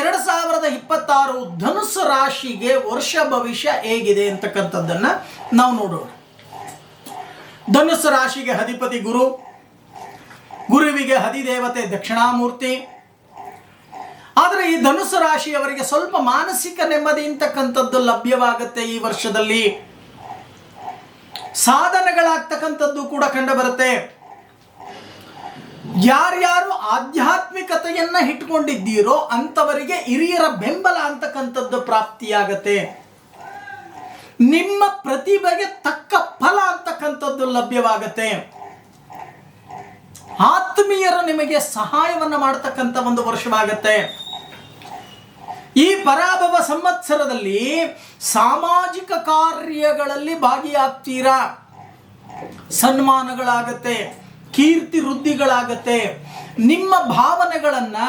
ಎರಡು ಸಾವಿರದ ಇಪ್ಪತ್ತಾರು ಧನುಸ್ಸು ರಾಶಿಗೆ ವರ್ಷ ಭವಿಷ್ಯ ಹೇಗಿದೆ ಅಂತಕ್ಕಂಥದ್ದನ್ನು ನಾವು ನೋಡೋಣ. ಧನುಸ್ಸು ರಾಶಿಗೆ ಅಧಿಪತಿ ಗುರು, ಗುರುವಿಗೆ ಹದಿದೇವತೆ ದಕ್ಷಿಣಾಮೂರ್ತಿ. ಆದರೆ ಈ ಧನುಸ್ಸು ರಾಶಿಯವರಿಗೆ ಸ್ವಲ್ಪ ಮಾನಸಿಕ ನೆಮ್ಮದಿ ಅಂತಕ್ಕಂಥದ್ದು ಲಭ್ಯವಾಗುತ್ತೆ ಈ ವರ್ಷದಲ್ಲಿ. ಸಾಧನೆಗಳಾಗ್ತಕ್ಕಂಥದ್ದು ಕೂಡ ಕಂಡು ಬರುತ್ತೆ. ಯಾರ್ಯಾರು ಆಧ್ಯಾತ್ಮಿಕತೆಯನ್ನ ಇಟ್ಕೊಂಡಿದ್ದೀರೋ ಅಂಥವರಿಗೆ ಹಿರಿಯರ ಬೆಂಬಲ ಅಂತಕ್ಕಂಥದ್ದು ಪ್ರಾಪ್ತಿಯಾಗತ್ತೆ. ನಿಮ್ಮ ಪ್ರತಿಭೆಗೆ ತಕ್ಕ ಫಲ ಅಂತಕ್ಕಂಥದ್ದು ಲಭ್ಯವಾಗತ್ತೆ. ಆತ್ಮೀಯರು ನಿಮಗೆ ಸಹಾಯವನ್ನ ಮಾಡತಕ್ಕಂಥ ಒಂದು ವರ್ಷವಾಗತ್ತೆ. ಈ ಪರಾಭವ ಸಂವತ್ಸರದಲ್ಲಿ ಸಾಮಾಜಿಕ ಕಾರ್ಯಗಳಲ್ಲಿ ಭಾಗಿಯಾಗ್ತೀರಾ? ಸನ್ಮಾನಗಳಾಗತ್ತೆ. ಕೀರ್ತಿ ವೃದ್ಧಿಗಳಾಗತ್ತೆ. ನಿಮ್ಮ ಭಾವನೆಗಳನ್ನು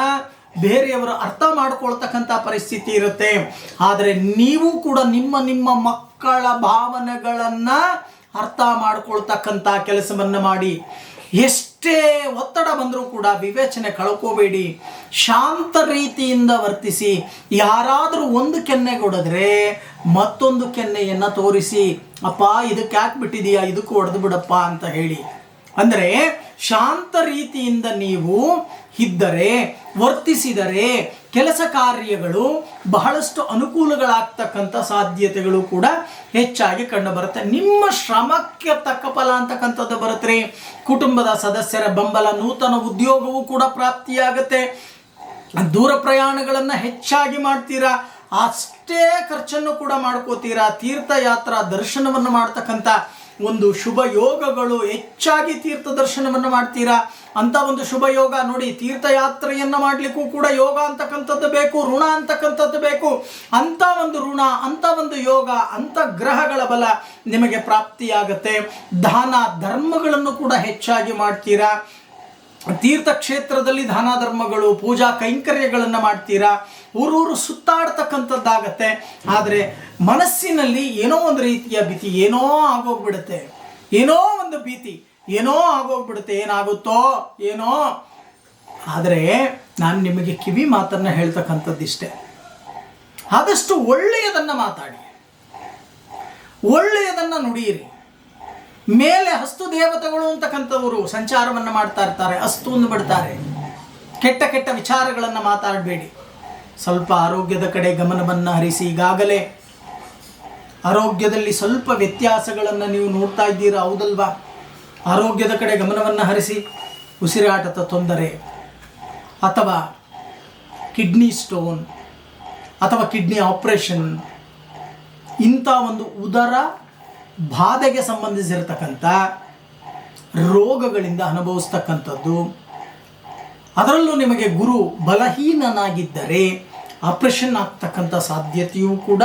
ಬೇರೆಯವರು ಅರ್ಥ ಮಾಡ್ಕೊಳ್ತಕ್ಕಂಥ ಪರಿಸ್ಥಿತಿ ಇರುತ್ತೆ. ಆದರೆ ನೀವು ಕೂಡ ನಿಮ್ಮ ನಿಮ್ಮ ಮಕ್ಕಳ ಭಾವನೆಗಳನ್ನು ಅರ್ಥ ಮಾಡ್ಕೊಳ್ತಕ್ಕಂಥ ಕೆಲಸವನ್ನು ಮಾಡಿ. ಎಷ್ಟೇ ಒತ್ತಡ ಬಂದರೂ ಕೂಡ ವಿವೇಚನೆ ಕಳ್ಕೋಬೇಡಿ. ಶಾಂತ ರೀತಿಯಿಂದ ವರ್ತಿಸಿ. ಯಾರಾದರೂ ಒಂದು ಕೆನ್ನೆಗೊಡಿದ್ರೆ ಮತ್ತೊಂದು ಕೆನ್ನೆಯನ್ನು ತೋರಿಸಿ. ಅಪ್ಪ, ಇದಕ್ಕೆ ಯಾಕೆ ಬಿಟ್ಟಿದೀಯಾ? ಇದಕ್ಕೂ ಹೊಡೆದು ಬಿಡಪ್ಪ ಅಂತ ಹೇಳಿ. ಅಂದರೆ ಶಾಂತ ರೀತಿಯಿಂದ ನೀವು ಇದ್ದರೆ, ವರ್ತಿಸಿದರೆ ಕೆಲಸ ಕಾರ್ಯಗಳು ಬಹಳಷ್ಟು ಅನುಕೂಲಗಳಾಗ್ತಕ್ಕಂಥ ಸಾಧ್ಯತೆಗಳು ಕೂಡ ಹೆಚ್ಚಾಗಿ ಕಂಡು ಬರುತ್ತೆ. ನಿಮ್ಮ ಶ್ರಮಕ್ಕೆ ತಕ್ಕ ಫಲ ಅಂತಕ್ಕಂಥದ್ದು ಬರುತ್ತೆ ಕುಟುಂಬದ ಸದಸ್ಯರ ಬೆಂಬಲ, ನೂತನ ಉದ್ಯೋಗವೂ ಕೂಡ ಪ್ರಾಪ್ತಿಯಾಗುತ್ತೆ. ದೂರ ಪ್ರಯಾಣಗಳನ್ನು ಹೆಚ್ಚಾಗಿ ಮಾಡ್ತೀರಾ? ಅಷ್ಟೇ ಖರ್ಚನ್ನು ಕೂಡ ಮಾಡ್ಕೋತೀರಾ? ತೀರ್ಥಯಾತ್ರಾ ದರ್ಶನವನ್ನು ಮಾಡ್ತಕ್ಕಂಥ ಒಂದು ಶುಭ ಯೋಗಗಳು ಹೆಚ್ಚಾಗಿ ತೀರ್ಥ ದರ್ಶನವನ್ನು ಮಾಡ್ತೀರಾ? ಅಂತ ಒಂದು ಶುಭ ಯೋಗ ನೋಡಿ, ತೀರ್ಥಯಾತ್ರೆಯನ್ನು ಮಾಡಲಿಕ್ಕೂ ಕೂಡ ಯೋಗ ಅಂತಕ್ಕಂಥದ್ದು ಬೇಕು, ಋಣ ಅಂತಕ್ಕಂಥದ್ದು ಬೇಕು. ಅಂತ ಒಂದು ಋಣ, ಅಂತ ಒಂದು ಯೋಗ, ಅಂತ ಗ್ರಹಗಳ ಬಲ ನಿಮಗೆ ಪ್ರಾಪ್ತಿಯಾಗತ್ತೆ. ದಾನ ಧರ್ಮಗಳನ್ನು ಕೂಡ ಹೆಚ್ಚಾಗಿ ಮಾಡ್ತೀರಾ? ತೀರ್ಥಕ್ಷೇತ್ರದಲ್ಲಿ ದಾನ ಧರ್ಮಗಳು ಪೂಜಾ ಕೈಂಕರ್ಯಗಳನ್ನು ಮಾಡ್ತೀರಾ? ಊರೂರು ಸುತ್ತಾಡ್ತಕ್ಕಂಥದ್ದಾಗತ್ತೆ. ಆದರೆ ಮನಸ್ಸಿನಲ್ಲಿ ಏನೋ ಒಂದು ರೀತಿಯ ಭೀತಿ, ಏನೋ ಆಗೋಗ್ಬಿಡುತ್ತೆ. ಏನೋ ಒಂದು ಭೀತಿ, ಏನೋ ಆಗೋಗ್ಬಿಡುತ್ತೆ. ಏನಾಗುತ್ತೋ, ಏನೋ. ಆದರೆ ನಾನು ನಿಮಗೆ ಕಿವಿ ಮಾತನ್ನು ಹೇಳ್ತಕ್ಕಂಥದ್ದಿಷ್ಟೇ. ಆದಷ್ಟು ಒಳ್ಳೆಯದನ್ನು ಮಾತಾಡಿ. ಒಳ್ಳೆಯದನ್ನು ನುಡಿಯಿರಿ. ಮೇಲೆ ಹಸ್ತು ದೇವತೆಗಳು ಅಂತಕ್ಕಂಥವರು ಸಂಚಾರವನ್ನು ಮಾಡ್ತಾ ಇರ್ತಾರೆ ಅಂದು ಬಿಡ್ತಾರೆ. ಕೆಟ್ಟ ಕೆಟ್ಟ ವಿಚಾರಗಳನ್ನು ಮಾತಾಡಬೇಡಿ. ಸ್ವಲ್ಪ ಆರೋಗ್ಯದ ಕಡೆ ಗಮನವನ್ನು ಹರಿಸಿ, ಈಗಾಗಲೇ ಆರೋಗ್ಯದಲ್ಲಿ ಸ್ವಲ್ಪ ವ್ಯತ್ಯಾಸಗಳನ್ನು ನೀವು ನೋಡ್ತಾ ಇದ್ದೀರಾ, ಹೌದಲ್ವಾ? ಆರೋಗ್ಯದ ಕಡೆ ಗಮನವನ್ನು ಹರಿಸಿ, ಉಸಿರಾಟದ ತೊಂದರೆ ಅಥವಾ ಕಿಡ್ನಿ ಸ್ಟೋನ್ ಅಥವಾ ಕಿಡ್ನಿ ಆಪರೇಷನ್ ಇಂಥ ಒಂದು ಉದರ ಬಾಧೆಗೆ ಸಂಬಂಧಿಸಿರತಕ್ಕಂಥ ರೋಗಗಳಿಂದ ಅನುಭವಿಸ್ತಕ್ಕಂಥದ್ದು. ಅದರಲ್ಲೂ ನಿಮಗೆ ಗುರು ಬಲಹೀನನಾಗಿದ್ದರೆ ಆಪರೇಷನ್ ಆಗ್ತಕ್ಕಂಥ ಸಾಧ್ಯತೆಯೂ ಕೂಡ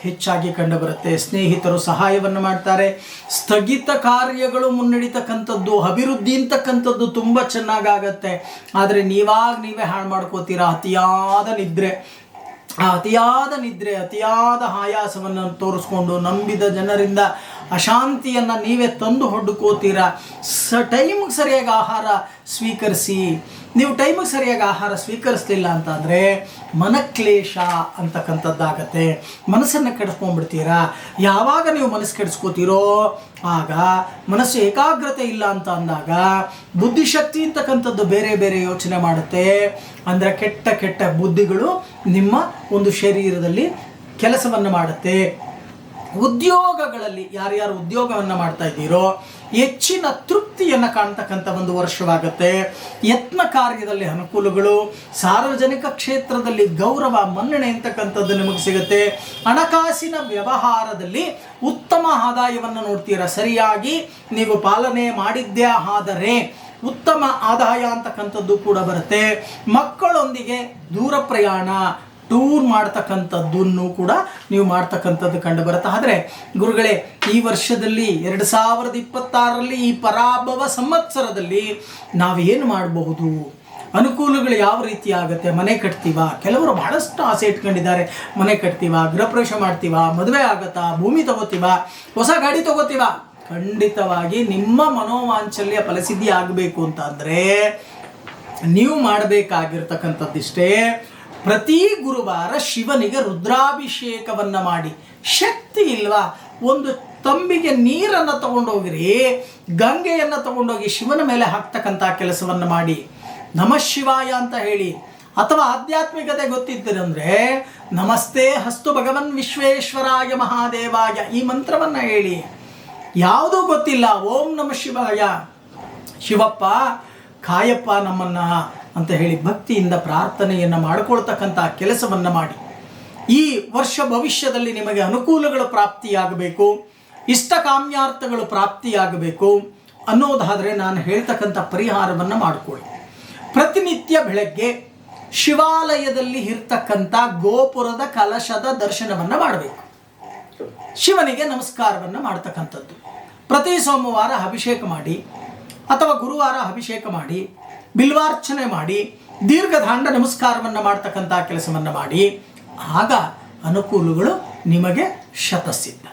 ಹೆಚ್ಚಾಗಿ ಕಂಡುಬರುತ್ತೆ. ಸ್ನೇಹಿತರು ಸಹಾಯವನ್ನು ಮಾಡ್ತಾರೆ. ಸ್ಥಗಿತ ಕಾರ್ಯಗಳು ಮುನ್ನಡೀತಕ್ಕಂಥದ್ದು, ಅಭಿವೃದ್ಧಿ ಅಂತಕ್ಕಂಥದ್ದು ತುಂಬ ಚೆನ್ನಾಗಾಗತ್ತೆ. ಆದರೆ ನೀವಾಗ ನೀವೇ ಹಾಳು ಮಾಡ್ಕೋತೀರಾ? ಅತಿಯಾದ ನಿದ್ರೆ. ಆ ಅತಿಯಾದ ನಿದ್ರೆ, ಅತಿಯಾದ ಆಯಾಸವನ್ನು ತೋರಿಸ್ಕೊಂಡು ನಂಬಿದ ಜನರಿಂದ ಅಶಾಂತಿಯನ್ನು ನೀವೇ ತಂದು ಹೊಡ್ಕೋತೀರಾ? ಸ ಟೈಮಿಗೆ ಸರಿಯಾಗಿ ಆಹಾರ ಸ್ವೀಕರಿಸಿ. ನೀವು ಟೈಮಿಗೆ ಸರಿಯಾಗಿ ಆಹಾರ ಸ್ವೀಕರಿಸ್ಲಿಲ್ಲ ಅಂತಂದರೆ ಮನಕ್ಲೇಶ ಅಂತಕ್ಕಂಥದ್ದಾಗತ್ತೆ. ಮನಸ್ಸನ್ನು ಕೆಡಿಸ್ಕೊಂಡ್ಬಿಡ್ತೀರಾ? ಯಾವಾಗ ನೀವು ಮನಸ್ಸು ಕೆಡಿಸ್ಕೋತೀರೋ, ಆಗ ಮನಸ್ಸು ಏಕಾಗ್ರತೆ ಇಲ್ಲ ಅಂತ ಅಂದಾಗ ಬುದ್ಧಿಶಕ್ತಿ ಅಂತಕ್ಕಂಥದ್ದು ಬೇರೆ ಬೇರೆ ಯೋಚನೆ ಮಾಡುತ್ತೆ. ಅಂದರೆ ಕೆಟ್ಟ ಕೆಟ್ಟ ಬುದ್ಧಿಗಳು ನಿಮ್ಮ ಒಂದು ಶರೀರದಲ್ಲಿ ಕೆಲಸವನ್ನು ಮಾಡುತ್ತೆ. ಉದ್ಯೋಗಗಳಲ್ಲಿ ಯಾರ್ಯಾರು ಉದ್ಯೋಗವನ್ನು ಮಾಡ್ತಾ ಇದ್ದೀರೋ, ಹೆಚ್ಚಿನ ತೃಪ್ತಿಯನ್ನು ಕಾಣ್ತಕ್ಕಂಥ ಒಂದು ವರ್ಷವಾಗುತ್ತೆ. ಯತ್ನ ಕಾರ್ಯದಲ್ಲಿ ಅನುಕೂಲಗಳು, ಸಾರ್ವಜನಿಕ ಕ್ಷೇತ್ರದಲ್ಲಿ ಗೌರವ, ಮನ್ನಣೆ ಅಂತಕ್ಕಂಥದ್ದು ನಿಮಗೆ ಸಿಗುತ್ತೆ. ಹಣಕಾಸಿನ ವ್ಯವಹಾರದಲ್ಲಿ ಉತ್ತಮ ಆದಾಯವನ್ನು ನೋಡ್ತೀರಾ? ಸರಿಯಾಗಿ ನೀವು ಪಾಲನೆ ಮಾಡಿದ್ದೇ ಆದರೆ ಉತ್ತಮ ಆದಾಯ ಅಂತಕ್ಕಂಥದ್ದು ಕೂಡ ಬರುತ್ತೆ. ಮಕ್ಕಳೊಂದಿಗೆ ದೂರ ಪ್ರಯಾಣ ಟೂರ್ ಮಾಡ್ತಕ್ಕಂಥದ್ದನ್ನು ಕೂಡ ನೀವು ಮಾಡ್ತಕ್ಕಂಥದ್ದು ಕಂಡು ಬರುತ್ತೆ ಆದರೆ ಗುರುಗಳೇ, ಈ ವರ್ಷದಲ್ಲಿ ಎರಡು ಸಾವಿರದ ಇಪ್ಪತ್ತಾರರಲ್ಲಿ ಈ ಪರಾಭವ ಸಂವತ್ಸರದಲ್ಲಿ ನಾವೇನು ಮಾಡಬಹುದು? ಅನುಕೂಲಗಳು ಯಾವ ರೀತಿ ಆಗುತ್ತೆ? ಮನೆ ಕಟ್ತೀವ? ಕೆಲವರು ಬಹಳಷ್ಟು ಆಸೆ ಇಟ್ಕೊಂಡಿದ್ದಾರೆ. ಮನೆ ಕಟ್ತೀವ? ಗೃಹಪ್ರವೇಶ ಮಾಡ್ತೀವ? ಮದುವೆ ಆಗತ್ತಾ? ಭೂಮಿ ತಗೋತೀವ? ಹೊಸ ಗಾಡಿ ತಗೋತೀವ? ಖಂಡಿತವಾಗಿ ನಿಮ್ಮ ಮನೋವಾಂಚಲ್ಯ ಫಲಸಿದ್ಧಿ ಆಗಬೇಕು ಅಂತ ಅಂದರೆ ನೀವು ಮಾಡಬೇಕಾಗಿರ್ತಕ್ಕಂಥದ್ದಿಷ್ಟೇ. ಪ್ರತಿ ಗುರುವಾರ ಶಿವನಿಗೆ ರುದ್ರಾಭಿಷೇಕವನ್ನು ಮಾಡಿ. ಶಕ್ತಿ ಇಲ್ವಾ? ಒಂದು ತಂಬಿಗೆ ನೀರನ್ನು ತಗೊಂಡೋಗಿರಿ, ಗಂಗೆಯನ್ನು ತಗೊಂಡೋಗಿ ಶಿವನ ಮೇಲೆ ಹಾಕ್ತಕ್ಕಂಥ ಕೆಲಸವನ್ನು ಮಾಡಿ. ನಮಃ ಶಿವಾಯ ಅಂತ ಹೇಳಿ. ಅಥವಾ ಆಧ್ಯಾತ್ಮಿಕತೆ ಗೊತ್ತಿದ್ದರೆ ನಮಸ್ತೆ ಹಸ್ತು ಭಗವನ್ ವಿಶ್ವೇಶ್ವರಾಯ ಮಹಾದೇವಾಯ ಈ ಮಂತ್ರವನ್ನು ಹೇಳಿ. ಯಾವುದೂ ಗೊತ್ತಿಲ್ಲ, ಓಂ ನಮಃ ಶಿವಾಯ. ಶಿವಪ್ಪ, ಕಾಯಪ್ಪ ನಮ್ಮನ್ನ ಅಂತ ಹೇಳಿ ಭಕ್ತಿಯಿಂದ ಪ್ರಾರ್ಥನೆಯನ್ನು ಮಾಡಿಕೊಳ್ತಕ್ಕಂಥ ಕೆಲಸವನ್ನು ಮಾಡಿ. ಈ ವರ್ಷ ಭವಿಷ್ಯದಲ್ಲಿ ನಿಮಗೆ ಅನುಕೂಲಗಳು ಪ್ರಾಪ್ತಿಯಾಗಬೇಕು ಇಷ್ಟ ಕಾಮ್ಯಾರ್ಥಗಳು ಪ್ರಾಪ್ತಿಯಾಗಬೇಕು ಅನ್ನೋದಾದರೆ ನಾನು ಹೇಳ್ತಕ್ಕಂಥ ಪರಿಹಾರವನ್ನು ಮಾಡಿಕೊಳ್ಳಿ. ಪ್ರತಿನಿತ್ಯ ಬೆಳಗ್ಗೆ ಶಿವಾಲಯದಲ್ಲಿ ಇರ್ತಕ್ಕಂಥ ಗೋಪುರದ ಕಲಶದ ದರ್ಶನವನ್ನು ಮಾಡಬೇಕು. ಶಿವನಿಗೆ ನಮಸ್ಕಾರವನ್ನು ಮಾಡ್ತಕ್ಕಂಥದ್ದು. ಪ್ರತಿ ಸೋಮವಾರ ಅಭಿಷೇಕ ಮಾಡಿ ಅಥವಾ ಗುರುವಾರ ಅಭಿಷೇಕ ಮಾಡಿ ಬಿಲ್ವಾರ್ಚನೆ ಮಾಡಿ ದೀರ್ಘದಾಂಡ ನಮಸ್ಕಾರವನ್ನು ಮಾಡ್ತಕ್ಕಂಥ ಕೆಲಸವನ್ನು ಮಾಡಿ ಆಗ ಅನುಕೂಲಗಳು ನಿಮಗೆ ಶತಸಿದ್ಧ